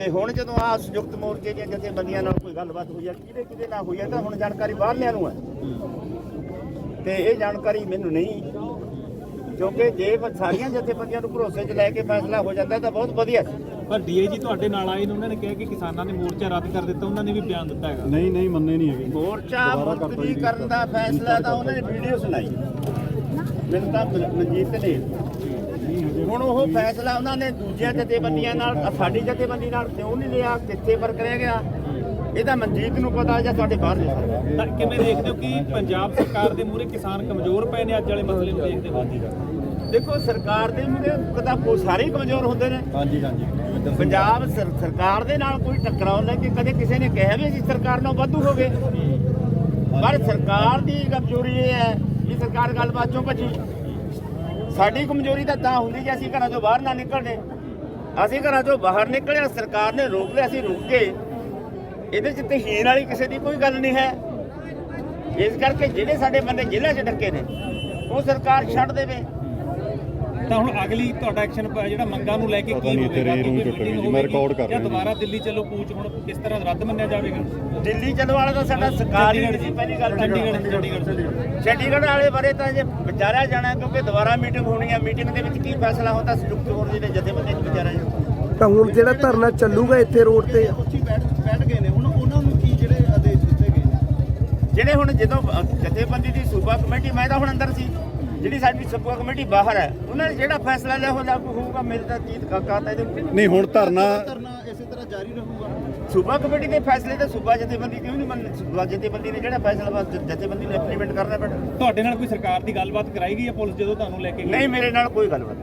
ਤੇ ਹੁਣ ਜਦੋਂ ਆ ਸੰਯੁਕਤ ਮੋਰਚੇ ਦੀਆਂ ਜਥੇਬੰਦੀਆਂ ਨਾਲ ਕੋਈ ਗੱਲਬਾਤ ਹੋਈ ਹੈ ਕਿਹਦੇ ਕਿਹਦੇ ਨਾਲ ਹੋਈ ਹੈ ਤਾਂ ਹੁਣ ਜਾਣਕਾਰੀ ਬਾਹਰਲਿਆਂ ਨੂੰ ਹੈ ਤੇ ਇਹ ਜਾਣਕਾਰੀ ਮੈਨੂੰ ਨਹੀਂ। ਕਿਉਂਕਿ ਜੇ ਸਾਰੀਆਂ ਜਥੇਬੰਦੀਆਂ ਨੂੰ ਭਰੋਸੇ 'ਚ ਲੈ ਕੇ ਫੈਸਲਾ ਹੋ ਜਾਂਦਾ ਤਾਂ ਬਹੁਤ ਵਧੀਆ। ਸੀ ਪਰ ਡੀਏਜੀ ਤੁਹਾਡੇ ਨਾਲ ਆਏ ਨੇ ਉਹਨਾਂ ਨੇ ਕਿਹਾ ਕਿ ਕਿਸਾਨਾਂ ਨੇ ਮੋਰਚਾ ਰੱਦ ਕਰ ਦਿੱਤਾ ਉਹਨਾਂ ਨੇ ਵੀ ਬਿਆਨ ਦਿੱਤਾ ਹੈਗਾ। ਨਹੀਂ ਨਹੀਂ ਮੰਨੇ ਨਹੀਂ ਹੈਗੇ। ਮੋਰਚਾ ਮੁਲਤਵੀ ਕਰਨ ਦਾ ਫੈਸਲਾ ਤਾਂ ਉਹਨਾਂ ਨੇ ਵੀਡੀਓ ਸੁਣਾਈ। ਮੈਨੂੰ ਤਾਂ ਮਨ- ਮਨਜੀਤ ਨੇ ਹੁਣ ਉਹ ਫੈਸਲਾ ਉਹਨਾਂ ਨੇ ਦੂਜੀਆਂ ਜਥੇਬੰਦੀਆਂ ਨਾਲ ਸਾਡੀ ਜਥੇਬੰਦੀ ਨਾਲ ਕਿਉਂ ਨਹੀਂ ਲਿਆ ਕਿੱਥੇ ਫ਼ਰਕ ਰਹਿ ਗਿਆ? ਇਹ ਤਾਂ ਮਨਜੀਤ ਨੂੰ ਪਤਾ ਜਾਂ ਤੁਹਾਡੇ ਬਾਹਰ ਦੇ ਤਾਂ ਕਿਵੇਂ ਦੇਖਦੇ ਹੋ ਕਿ ਪੰਜਾਬ ਸਰਕਾਰ ਦੇ ਮੂਹਰੇ ਕਿਸਾਨ ਕਮਜ਼ੋਰ ਪਏ ਨੇ ਅੱਜ ਵਾਲੇ ਮਸਲੇ ਨੂੰ ਦੇਖਦੇ ਹੋ ਦੇਖੋ ਸਰਕਾਰ ਦੇ ਮੂਹਰੇ ਕਦਾ ਕੋਈ ਸਾਰੇ ਕਮਜ਼ੋਰ ਹੁੰਦੇ ਨੇ। ਹਾਂਜੀ ਹਾਂਜੀ। ਪੰਜਾਬ ਸਰ- ਸਰਕਾਰ ਦੇ ਨਾਲ ਕੋਈ ਟਕਰਾਅ ਨਹੀਂ ਕਿ ਕਦੇ ਕਿਸੇ ਨੇ ਕਿਹਾ ਵੀ ਅਸੀਂ ਸਰਕਾਰ ਨਾਲ ਵਾਧੂ ਹੋ ਗਏ ਪਰ ਸਰਕਾਰ ਦੀ ਕਮਜ਼ੋਰੀ ਇਹ ਹੈ ਕਿ ਸਰਕਾਰ ਗੱਲਬਾਤ ਚੋਂ ਭੱਜੀ। ਸਾਡੀ ਕਮਜ਼ੋਰੀ ਤਾਂ ਤਾਂ ਹੁੰਦੀ ਜੇ ਅਸੀਂ ਘਰਾਂ ਤੋਂ ਬਾਹਰ ਨਾ ਨਿਕਲਦੇ। ਅਸੀਂ ਘਰਾਂ ਤੋਂ ਬਾਹਰ ਨਿਕਲਿਆ, ਸਰਕਾਰ ਨੇ ਰੋਕ ਲਿਆ, ਅਸੀਂ ਰੁਕ ਗਏ। ਇਹਦੇ 'ਚ ਤਹੀਨ ਵਾਲੀ ਕਿਸੇ ਦੀ ਕੋਈ ਗੱਲ ਨਹੀਂ ਹੈ। ਇਸ ਕਰਕੇ ਜਿਹੜੇ ਸਾਡੇ ਬੰਦੇ ਜ਼ਿਲ੍ਹੇ 'ਚ ਡੱਕੇ ਨੇ, ਉਹ ਸਰਕਾਰ ਛੱਡ ਦੇਵੇ। ਤਾਂ ਹੁਣ ਅਗਲੀ ਤੁਹਾਡਾ ਐਕਸ਼ਨ ਜਿਹੜਾ ਮੰਗਾਂ ਨੂੰ ਲੈ ਕੇ ਪਤਾ ਕੀ ਨਹੀਂ ਹੋਵੇਗਾ ਤੇਰੇ ਰੂਮ ਚ ਪਈ ਜੀ, ਮੈਂ record ਕਰ ਰਿਹਾ ਜੀ। ਦੁਬਾਰਾ ਦਿੱਲੀ ਚੱਲੋ ਕੂਚ ਹੁਣ ਕਿਸ ਤਰ੍ਹਾਂ ਰੱਦ ਮੰਨਿਆ ਜਾਵੇਗਾ? ਦਿੱਲੀ ਚੱਲਣ ਵਾਲਾ ਤਾਂ ਸਾਡਾ ਸਰਕਾਰ ਹੀ ਨਹੀਂ ਸੀ ਪਹਿਲੀ ਗੱਲ ਚੰਡੀਗੜ੍ਹ ਚੰਡੀਗੜ੍ਹ ਚੰਡੀਗੜ੍ਹ ਵਾਲੇ ਬਾਰੇ ਤਾਂ ਜੇ ਵਿਚਾਰਿਆ ਜਾਣਾ ਕਿਉਂਕਿ ਦੁਬਾਰਾ ਮੀਟਿੰਗ ਹੋਣੀ ਹੈ ਮੀਟਿੰਗ ਦੇ ਵਿੱਚ ਕੀ ਫੈਸਲਾ ਹੁੰਦਾ ਸੰਯੁਕਤ ਮੋਰਚੇ ਦੇ ਜਥੇਬੰਦੀ ਚ ਵਿਚਾਰਿਆ ਜਾਊ ਤਾਂ ਹੁਣ ਜਿਹੜਾ ਧਰਨਾ ਚੱਲੂਗਾ ਇੱਥੇ ਰੋਡ ਤੇ? ਉੱਥੇ ਬੈਠ ਬੈਠ ਗਏ ਨੇ। ਹੁਣ ਉਹਨਾਂ ਨੂੰ ਕੀ ਜਿਹੜੇ ਆਦੇਸ਼ ਦਿੱਤੇ ਗਏ ਜਿਹੜੇ ਹੁਣ ਜਦੋਂ ਜਥੇਬੰਦੀ ਦੀ ਸੂਬਾ ਕਮੇਟੀ ਮੈਂ ਤਾਂ ਹੁਣ ਅੰਦਰ ਸੀ। ਜਿਹੜੀ ਸਾਡੀ ਸੂਬਾ ਕਮੇਟੀ ਬਾਹਰ ਹੈ ਉਹਨਾਂ ਨੇ ਜਿਹੜਾ ਫੈਸਲਾ ਲਿਆ ਹੋ ਲਾਗੂ ਹੋਊਗਾ ਮੇਰੇ ਤਾਂ ਜੀਤ ਕਾਕਾ ਤਾਂ ਇਹਦੇ ਨਹੀਂ ਹੁਣ ਧਰਨਾ ਧਰਨਾ ਇਸੇ ਤਰ੍ਹਾਂ ਜਾਰੀ ਰਹੂਗਾ। ਸੂਬਾ ਕਮੇਟੀ ਦੇ ਫੈਸਲੇ ਤੇ ਸੂਬਾ ਜਥੇਬੰਦੀ ਕਿਉਂ ਨਹੀਂ ਮੰਨ ਸੂਬਾ ਜਥੇਬੰਦੀ ਨੇ ਜਿਹੜਾ ਫੈਸਲਾ ਬਸ ਜਥੇਬੰਦੀ ਨੇ ਇੰਪਲੀਮੈਂਟ ਕਰਨਾ ਪੈਣਾ। ਤੁਹਾਡੇ ਨਾਲ ਕੋਈ ਸਰਕਾਰ ਦੀ ਗੱਲਬਾਤ ਕਰਾਈ ਗਈ ਹੈ ਪੁਲਿਸ ਜਦੋਂ ਤੁਹਾਨੂੰ ਲੈ ਕੇ ਨਹੀਂ ਮੇਰੇ ਨਾਲ ਕੋਈ ਗੱਲਬਾਤ।